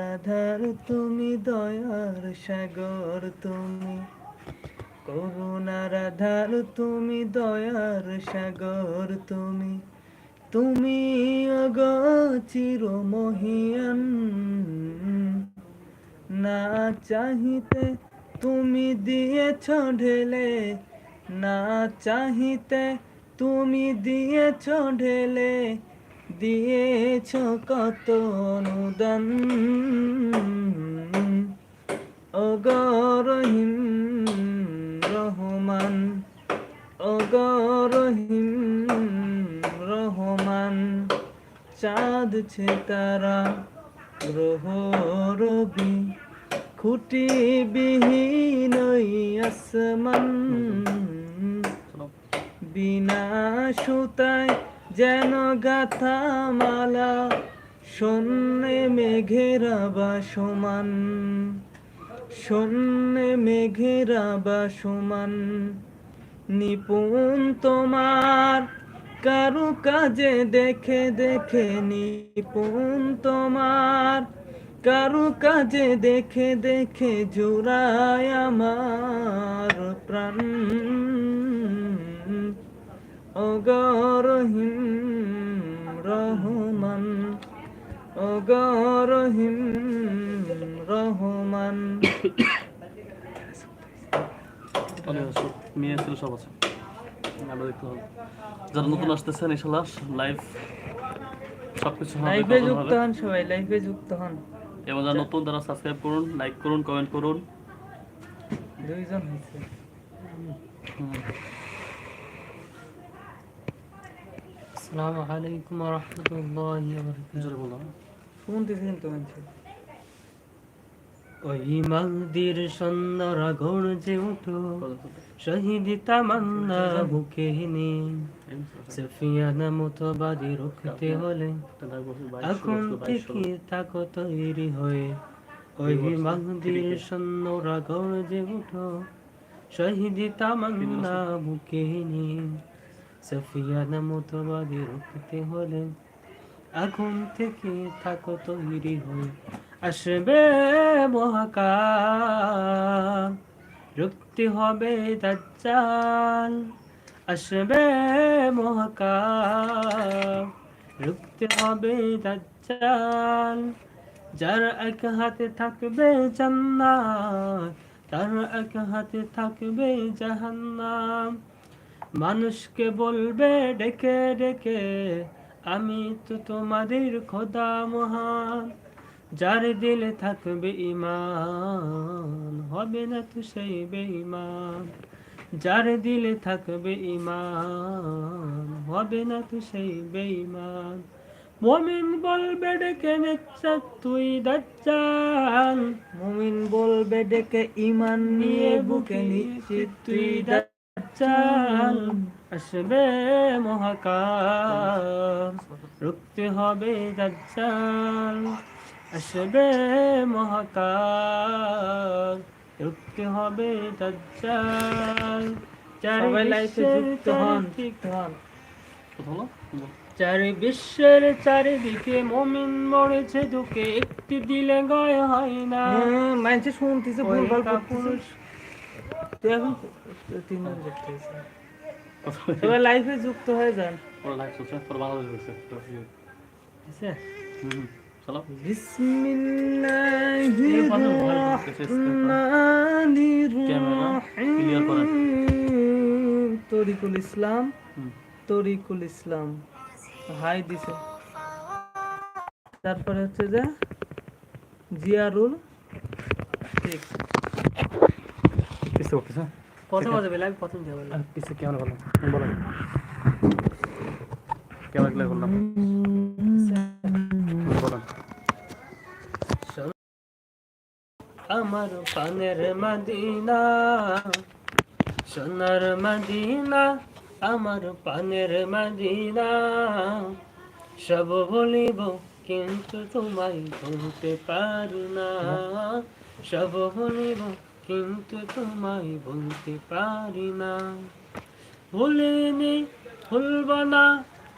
আধার তুমি দয়ার সাগর তুমি। করুণার আধার তুমি দয়ার সাগর তুমি। তুমি অগ চির মহিয়ান না চাহিতে তুমি দিয়েছ ঢেলে না চাহিতে তুমি দিয়েছ ঢেলে। দিয়েছ কত অনুদান? অগরহিম রহমান অগরহিম রহমান চাঁদ ছে তারা গ্রহ রবি খুঁটি বিহীন আসমান। বিনা সুতায় যেন গাথা মালা শূন্যে মেঘেরা বা সমান শূন্যে মেঘেরা বা সমান নিপুণ তোমার, কারু কাজে দেখে দেখে নিপুণ তোমার, কারু কাজে দেখে দেখে জোড়ায় আমার প্রাণ। রহমান অগরহিম রহমান। অনেক আছে মেয়ে ছিল সব আছে। আমরা দেখতে হবে যারা নতুন আসতেছেন ইনশাল্লাহ লাইভ সবকিছু লাইভে যুক্ত। হন সবাই লাইভে যুক্ত হন। এবং যারা নতুন তারা সাবস্ক্রাইব করুন লাইক করুন কমেন্ট করুন। দুইজন হয়েছে হুম। আসসালামু আলাইকুম ওয়া রাহমাতুল্লাহি ওয়া বারাকাতুহু জোরে বলো। শুনতেছি কিন্তু মানুষের ওই মালদির সন্ধ্যারা গর্জে উঠো শহীদ তামান্না বুকে নে সফিয়ানা মতবাদী রক্ষতে হলে এখন থেকে থাকো তৈরি হয়ে ওই মালদির সন্ধ্যারা গর্জে উঠো শহীদ তামান্না বুকে নে সফিয়ানা মতবাদী রক্ষতে হলে এখন থেকে থাকো তৈরি হয়ে, আসবে মহাকাল। রুক্তি হবে দাজ্জাল, আসবে মহাকাল। রুক্তি হবে দাজ্জাল, যার এক হাতে থাকবে জান্নাত, তার এক হাতে থাকবে জাহান্নাম। মানুষকে বলবে, ডেকে ডেকে, আমি তো তোমাদের খোদা মহান। যার দিলে থাকবে ইমান হবে না তো সেই বেঈমান। যার দিলে থাকবে ইমান হবে না তো সেই বেঈমান। মমিন বলবে, ডেকে নেচ্ছা তুই দাজ্জাল। মমিন বলবে, ডেকে ইমান নিয়ে বুকে নিশ্চিত তুই দাজ্জাল আসবে মহাকাল। রুখতে হবে দাজ্জাল আসবে মহাকাল। রুখতে হবে দাজ্জাল চার সবাই বিশ্বের যুক্ত হন। হন কথা বিশ্বের চারিদিকে মমিন মরেছে দুকে একটি দিলে গয় হয় না। হ্যাঁ, মানুষে শুনতেছে ভুলভাল পুরুষ তুই এখন তিনজন দেখতে হয়েছে লাইভে যুক্ত হয়ে যান ওরা পরে বাংলাদেশ আছে? হুম চলো বিসমিল্লাহির রহমানির করেন। রহিম। তরিকুল ইসলাম তরিকুল ইসলাম হাই দিছে তারপরে হচ্ছে যে জিয়ারুল ঠিক কত বাজে বেলা আমি প্রথম যাব আর পিছে কেমন বলো বলো। কেমন ক্লিয়ার করলাম। বলো। আমার পানের মদিনা সোনার মদিনা আমার পানের মদিনা। সব বলিব কিন্তু তোমায় বলতে পারি না। সব বলিব কিন্তু তোমায় বলতে পারি না। ভুলিনি ভুলব না।